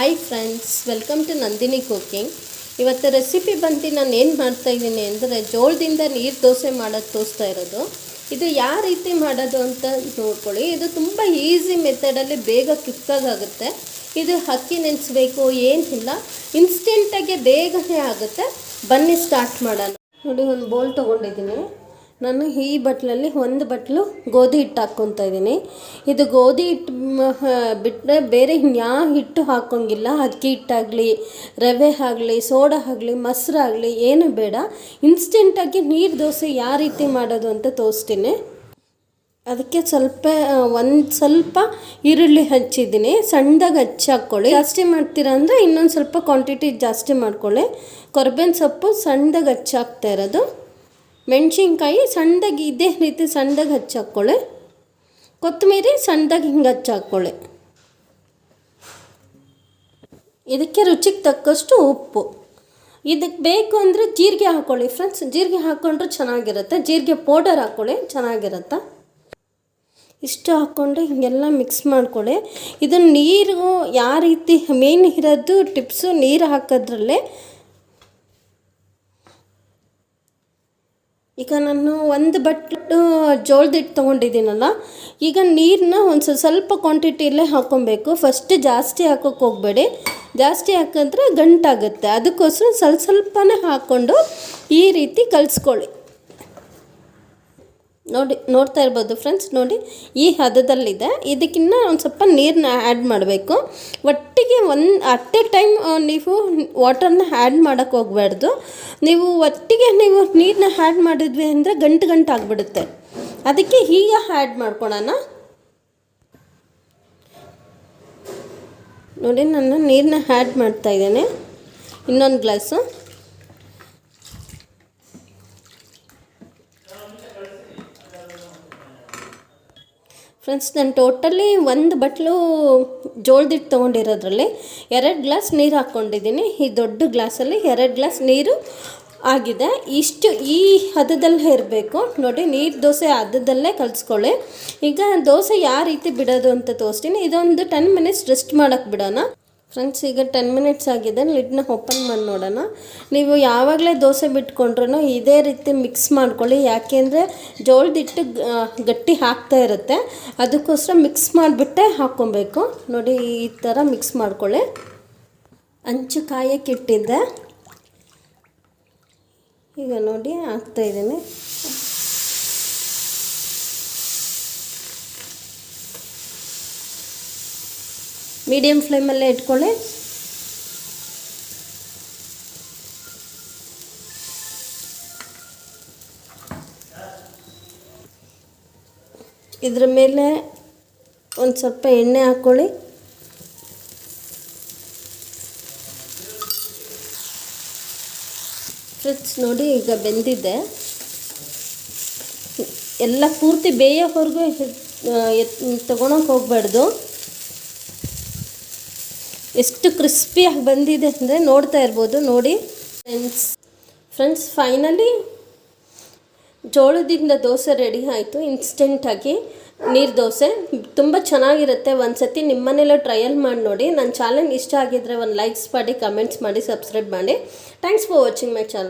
Hi friends welcome to Nandini cooking ಇವತ್ತು recipe ಬಂದು ನಾನು ಏನು ಮಾಡ್ತಾಯಿದ್ದೀನಿ ಅಂದರೆ ಜೋಳದಿಂದ ನೀರು ದೋಸೆ ಮಾಡೋದು ತೋರಿಸ್ತಾ ಇರೋದು. ಇದು ಯಾವ ರೀತಿ ಮಾಡೋದು ಅಂತ ನೋಡ್ಕೊಳ್ಳಿ. ಇದು ತುಂಬ ಈಸಿ ಮೆಥಡಲ್ಲಿ ಬೇಗ ಕ್ವಿಕ್ಕಾಗುತ್ತೆ ಇದು ಅಕ್ಕಿ ನೆನೆಸ್ಬೇಕು ಏನಿಲ್ಲ ಇನ್ಸ್ಟೆಂಟಾಗಿ ಬೇಗನೆ ಆಗುತ್ತೆ. ಬನ್ನಿ ಸ್ಟಾರ್ಟ್ ಮಾಡೋಣ. ನೋಡಿ, ಒಂದು ಬೌಲ್ ತೊಗೊಂಡಿದ್ದೀನಿ. ನಾನು ಈ ಬಟ್ಲಲ್ಲಿ ಒಂದು ಬಟ್ಲು ಗೋಧಿ ಹಿಟ್ಟು ಹಾಕ್ಕೊತಾ ಇದ್ದೀನಿ. ಇದು ಗೋಧಿ ಹಿಟ್ಟು ಬಿಟ್ಟರೆ ಬೇರೆ ಇನ್ಯಾವ ಹಿಟ್ಟು ಹಾಕೋಂಗಿಲ್ಲ ಅಕ್ಕಿ ಹಿಟ್ಟಾಗಲಿ, ರವೆ ಆಗಲಿ, ಸೋಡಾ ಆಗಲಿ ಮೊಸರಾಗಲಿ ಏನು ಬೇಡ. ಇನ್ಸ್ಟೆಂಟಾಗಿ ನೀರು ದೋಸೆ ಯಾವ ರೀತಿ ಮಾಡೋದು ಅಂತ ತೋರಿಸ್ತೀನಿ. ಅದಕ್ಕೆ ಸ್ವಲ್ಪ ಒಂದು ಸ್ವಲ್ಪ ಈರುಳ್ಳಿ ಹಚ್ಚಿದ್ದೀನಿ. ಸಣ್ಣದಾಗಿ ಹಚ್ಚಿ ಹಾಕ್ಕೊಳ್ಳಿ ಜಾಸ್ತಿ ಮಾಡ್ತೀರಾ ಅಂದರೆ ಇನ್ನೊಂದು ಸ್ವಲ್ಪ ಕ್ವಾಂಟಿಟಿ ಜಾಸ್ತಿ ಮಾಡ್ಕೊಳ್ಳಿ. ಕೊರ್ಬೇನ್ ಸೊಪ್ಪು ಸಣ್ಣದಾಗಿ ಹಚ್ಚಿ ಹಾಕ್ತಾ ಇರೋದು. ಮೆಣಸಿನ್ಕಾಯಿ ಸಣ್ಣದಾಗಿ ಇದೇ ರೀತಿ ಸಣ್ಣದಾಗಿ ಹಚ್ಚಿ ಹಾಕ್ಕೊಳ್ಳಿ ಕೊತ್ತಂಬರಿ ಸಣ್ಣದಾಗಿ ಹಿಂಗೆ ಹಚ್ಚಿ ಹಾಕ್ಕೊಳ್ಳಿ ಇದಕ್ಕೆ ರುಚಿಗೆ ತಕ್ಕಷ್ಟು ಉಪ್ಪು. ಇದಕ್ಕೆ ಬೇಕು ಅಂದರೆ ಜೀರಿಗೆ ಹಾಕ್ಕೊಳ್ಳಿ ಫ್ರೆಂಡ್ಸ್. ಜೀರಿಗೆ ಹಾಕ್ಕೊಂಡ್ರೆ ಚೆನ್ನಾಗಿರುತ್ತೆ. ಜೀರಿಗೆ ಪೌಡರ್ ಹಾಕ್ಕೊಳ್ಳಿ ಚೆನ್ನಾಗಿರುತ್ತೆ. ಇಷ್ಟು ಹಾಕ್ಕೊಂಡು ಹೀಗೆಲ್ಲ ಮಿಕ್ಸ್ ಮಾಡ್ಕೊಳ್ಳಿ ಇದನ್ನು ನೀರು ಯಾವ ರೀತಿ ಮೇನ್ ಇರೋದು, ಟಿಪ್ಸು ನೀರು ಹಾಕೋದ್ರಲ್ಲೇ ಈಗ ನಾನು ಒಂದು ಬಟ್ಲು ಜೋಳದಿಟ್ಟು ತೊಗೊಂಡಿದ್ದೀನಲ್ಲ, ಈಗ ನೀರನ್ನ ಒಂದು ಸ್ವಲ್ಪ ಕ್ವಾಂಟಿಟಿಯಲ್ಲೇ ಹಾಕ್ಕೊಬೇಕು. ಫಸ್ಟ್ ಜಾಸ್ತಿ ಹಾಕೋಕೆ ಹೋಗಬೇಡಿ. ಜಾಸ್ತಿ ಹಾಕಿದ್ರೆ ಗಂಟಾಗುತ್ತೆ. ಅದಕ್ಕೋಸ್ಕರ ಸ್ವಲ್ಪ, ಸ್ವಲ್ಪನೇ ಹಾಕ್ಕೊಂಡು ಈ ರೀತಿ ಕಲಿಸ್ಕೊಳ್ಳಿ. ನೋಡಿ, ನೋಡ್ತಾ ಇರ್ಬೋದು ಫ್ರೆಂಡ್ಸ್ ನೋಡಿ, ಈ ಹದದಲ್ಲಿದೆ. ಇದಕ್ಕಿನ್ನ ಒಂದು ಸ್ವಲ್ಪ ನೀರನ್ನ ಆ್ಯಡ್ ಮಾಡಬೇಕು. ಒಟ್ಟಿಗೆ ಒಂದು ಅಟ್ ಎ ಟೈಮ್ ನೀವು ವಾಟರ್ನ ಆ್ಯಡ್ ಮಾಡೋಕ್ಕೆ ಹೋಗಬಾರ್ದು. ನೀವು ಒಟ್ಟಿಗೆ ನೀವು ನೀರನ್ನ ಆ್ಯಡ್ ಮಾಡಿದ್ವಿ ಅಂದರೆ ಗಂಟು ಗಂಟು ಆಗಿಬಿಡುತ್ತೆ. ಅದಕ್ಕೆ ಈಗ ಆ್ಯಡ್ ಮಾಡ್ಕೊಳ್ಳೋಣ ನೋಡಿ, ನಾನು ನೀರನ್ನ ಆ್ಯಡ್ ಮಾಡ್ತಾ ಇದ್ದೇನೆ. ಇನ್ನೊಂದು ಗ್ಲಾಸು ಫ್ರೆಂಡ್ಸ್, ನಾನು ಟೋಟಲಿ ಒಂದು ಬಟ್ಲು ಜೋಳದಿಟ್ಟು ತೊಗೊಂಡಿರೋದ್ರಲ್ಲಿ ಎರಡು ಗ್ಲಾಸ್ ನೀರು ಹಾಕ್ಕೊಂಡಿದ್ದೀನಿ. ಈ ದೊಡ್ಡ ಗ್ಲಾಸಲ್ಲಿ ಎರಡು ಗ್ಲಾಸ್ ನೀರು ಆಗಿದೆ. ಇಷ್ಟು ಈ ಹದದಲ್ಲೇ ಇರಬೇಕು. ನೋಡಿ, ನೀರು ದೋಸೆ ಹದದಲ್ಲೇ ಕಲಿಸ್ಕೊಳ್ಳಿ. ಈಗ ದೋಸೆ ಯಾವ ರೀತಿ ಬಿಡೋದು ಅಂತ ತೋರಿಸ್ತೀನಿ. ಇದೊಂದು ಟೆನ್ ಮಿನಿಟ್ಸ್ ರೆಸ್ಟ್ ಮಾಡೋಕ್ಕೆ ಬಿಡೋಣ. ಫ್ರೆಂಡ್ಸ್ ಈಗ ಟೆನ್ ಮಿನಿಟ್ಸ್ ಆಗಿದೆ. ಲಿಡ್ನ ಓಪನ್ ಮಾಡಿ ನೋಡೋಣ. ನೀವು ಯಾವಾಗಲೇ ದೋಸೆ ಬಿಟ್ಕೊಂಡ್ರೂ ಇದೇ ರೀತಿ ಮಿಕ್ಸ್ ಮಾಡ್ಕೊಳ್ಳಿ. ಯಾಕೆಂದರೆ ಜೋಳದ ಹಿಟ್ಟು ಗಟ್ಟಿ ಹಾಕ್ತಾ ಇರುತ್ತೆ. ಅದಕ್ಕೋಸ್ಕರ ಮಿಕ್ಸ್ ಮಾಡಿಬಿಟ್ಟೆ ಹಾಕ್ಕೊಬೇಕು. ನೋಡಿ, ಈ ಥರ ಮಿಕ್ಸ್ ಮಾಡ್ಕೊಳ್ಳಿ. ಅಂಚು ಕಾಯಕ್ಕಿಟ್ಟಿದ್ದೆ ಈಗ ನೋಡಿ ಹಾಕ್ತಾಯಿದ್ದೀನಿ ಮೀಡಿಯಮ್ ಫ್ಲೇಮಲ್ಲೇ ಇಟ್ಕೊಳ್ಳಿ. ಇದ್ರ ಮೇಲೆ ಒಂದು ಸ್ವಲ್ಪ ಎಣ್ಣೆ ಹಾಕ್ಕೊಳ್ಳಿ ಫ್ರಿಡ್ಸ್ ನೋಡಿ ಈಗ ಬೆಂದಿದೆ. ಎಲ್ಲ ಪೂರ್ತಿ ಬೇಯೋವರೆಗೂ ತೊಗೊಳಕ್ಕೆ ಹೋಗಬಾರ್ದು. ಎಷ್ಟು ಕ್ರಿಸ್ಪಿಯಾಗಿ ಬಂದಿದೆ ಅಂದರೆ ನೋಡ್ತಾ ಇರ್ಬೋದು, ನೋಡಿ. ಫ್ರೆಂಡ್ಸ್ ಫ್ರೆಂಡ್ಸ್ ಫೈನಲಿ ಜೋಳದಿಂದ ದೋಸೆ ರೆಡಿ ಆಯಿತು ಇನ್ಸ್ಟೆಂಟಾಗಿ ನೀರು ದೋಸೆ ತುಂಬ ಚೆನ್ನಾಗಿರುತ್ತೆ. ಒಂದು ಸತಿ ನಿಮ್ಮನೆಲ್ಲ ಟ್ರಯಲ್ ಮಾಡಿ ನೋಡಿ. ನನ್ನ ಚಾನಲ್ ಇಷ್ಟ ಆಗಿದ್ದರೆ ಒಂದು ಲೈಕ್ಸ್ ಮಾಡಿ ಕಮೆಂಟ್ಸ್ ಮಾಡಿ ಸಬ್ಸ್ಕ್ರೈಬ್ ಮಾಡಿ. Thanks for watching my channel